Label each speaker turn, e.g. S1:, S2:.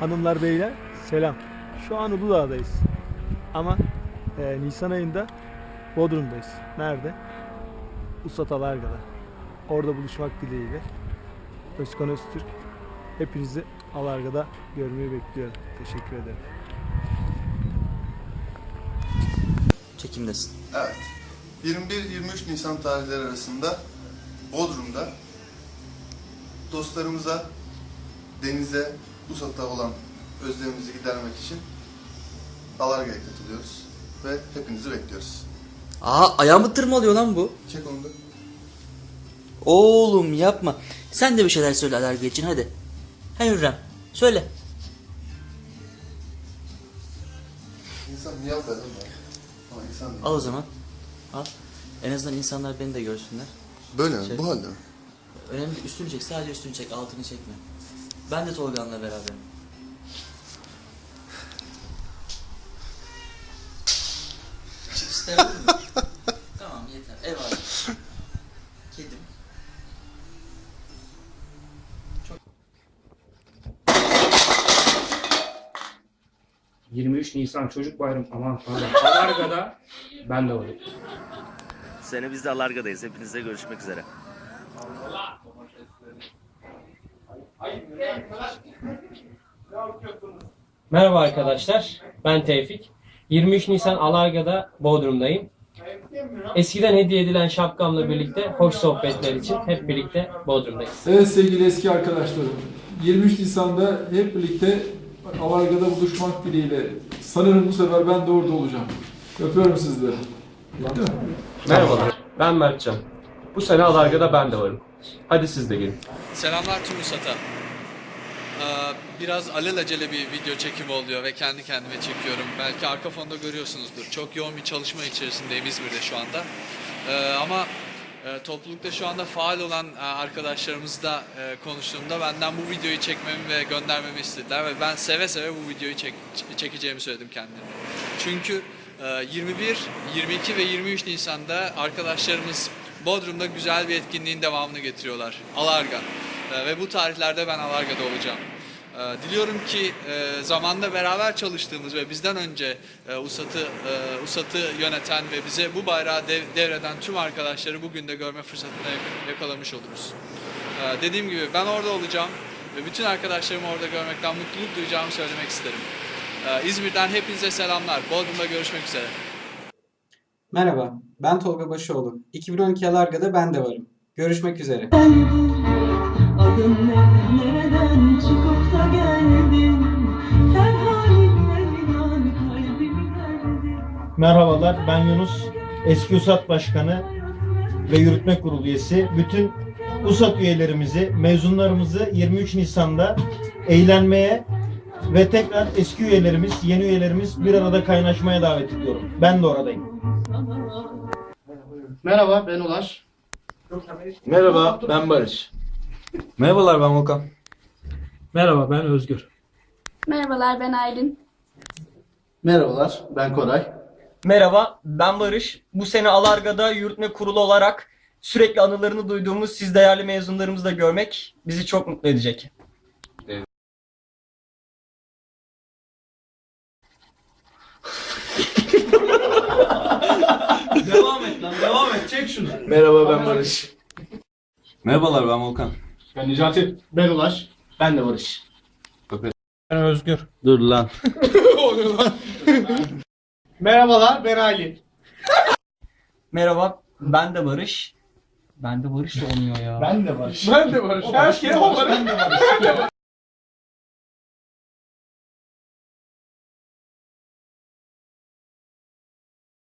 S1: Hanımlar beyler selam. Şu an Uludağ'dayız. Ama e, Nisan ayında Bodrum'dayız. Nerede? Usat Alarga'da. Orada buluşmak dileğiyle. Özkan Öztürk hepinizi Alarga'da görmeyi bekliyorum. Teşekkür ederim.
S2: Çekimdesin.
S3: Evet. 21-23 Nisan tarihleri arasında Bodrum'da dostlarımıza denize, Usat'a olan özlemimizi gidermek için Alarga'ya katılıyoruz ve hepinizi bekliyoruz.
S2: Aa ayağımı tırmalıyor lan bu.
S3: Çek onu da.
S2: Oğlum yapma. Sen de bir şeyler söyle alerji için hadi. He Hürrem söyle.
S3: İnsan niye? Ama insan değil.
S2: Al o zaman. Al. En azından insanlar beni de görsünler.
S3: Böyle mi?
S2: Şey-
S3: Bu halde mi?
S2: Önemli değil, üstünü çek sadece üstünü çek altını çekme. Ben de Tolga'nla beraberim. De mı? tamam yeter. Ev abi. Kedim.
S4: 23 Nisan Çocuk Bayramı aman pardon. Alarga'da ben de varım.
S5: Sene biz de Alarga'dayız. Hepinizle görüşmek üzere.
S6: Merhaba arkadaşlar, ben Tevfik. 23 Nisan Alarga'da Bodrum'dayım. Eskiden hediye edilen şapkamla birlikte hoş sohbetler için hep birlikte Bodrum'dayız.
S7: Evet sevgili eski arkadaşlarım. 23 Nisan'da hep birlikte Alarga'da buluşmak dileğiyle. Sanırım bu sefer ben de orada olacağım. Öpüyorum sizleri.
S8: Merhabalar, ben Mertcan. Bu sene Alarga'da ben de varım. Hadi siz de gelin.
S9: Selamlar tüm Usat'a. Ee, Biraz alelacele bir video çekimi oluyor ve kendi kendime çekiyorum. Belki arka fonda görüyorsunuzdur. Çok yoğun bir çalışma içerisindeyim İzmir'de şu anda. Ee, Ama e, toplulukta şu anda faal olan e, arkadaşlarımızla e, konuştuğumda benden bu videoyu çekmemi ve göndermemi istediler ve ben seve seve bu videoyu çek, çekeceğimi söyledim kendilerine. Çünkü e, 21, 22 ve 23 Nisan'da arkadaşlarımız Bodrum'da güzel bir etkinliğin devamını getiriyorlar. Alarga. E, Ve bu tarihlerde ben Alarga'da olacağım. E, Diliyorum ki e, zamanda beraber çalıştığımız ve bizden önce e, USAT'ı e, USAT'ı yöneten ve bize bu bayrağı dev- devreden tüm arkadaşları bugün de görme fırsatını yak- yakalamış oluruz. E, Dediğim gibi ben orada olacağım ve bütün arkadaşlarımı orada görmekten mutluluk duyacağımı söylemek isterim. İzmir'den hepinize selamlar. Bodrum'da görüşmek üzere.
S10: Merhaba, ben Tolga Başoğlu. 2012 Alarga'da ben de varım. Görüşmek üzere.
S11: Adım ne, nereden çıkıp da geldin Her halinle inan kalbimi verdin
S1: Merhabalar ben Yunus. Eski USAT Başkanı ve Yürütme Kurulu üyesi. Bütün USAT üyelerimizi, mezunlarımızı 23 Nisan'da eğlenmeye ve tekrar eski üyelerimiz, yeni üyelerimiz bir arada kaynaşmaya davet ediyorum. Ben de oradayım.
S4: Merhaba, ben Ulaş.
S8: Merhaba, ben Barış.
S2: Merhabalar ben Volkan.
S4: Merhaba, ben Özgür.
S11: Merhabalar ben Aylin
S3: Merhabalar, ben Koray.
S6: Merhaba, ben Barış. Bu sene Alarga'da yürütme kurulu olarak sürekli anılarını duyduğumuz siz değerli mezunlarımızı da görmek bizi çok mutlu edecek. Çek şunu.
S8: Merhaba, ben Barış.
S2: Merhabalar ben Volkan.
S4: Ben Necati. Ben Ulaş. Ben de Barış.
S1: Ben Özgür.
S2: Dur lan.
S4: Merhabalar, ben Ali.
S6: Merhaba, ben de Barış. Ben de Barış da olmuyor ya.
S4: Ben de Barış. Ben de Barış. Her şey o Barış. Ben de Barış.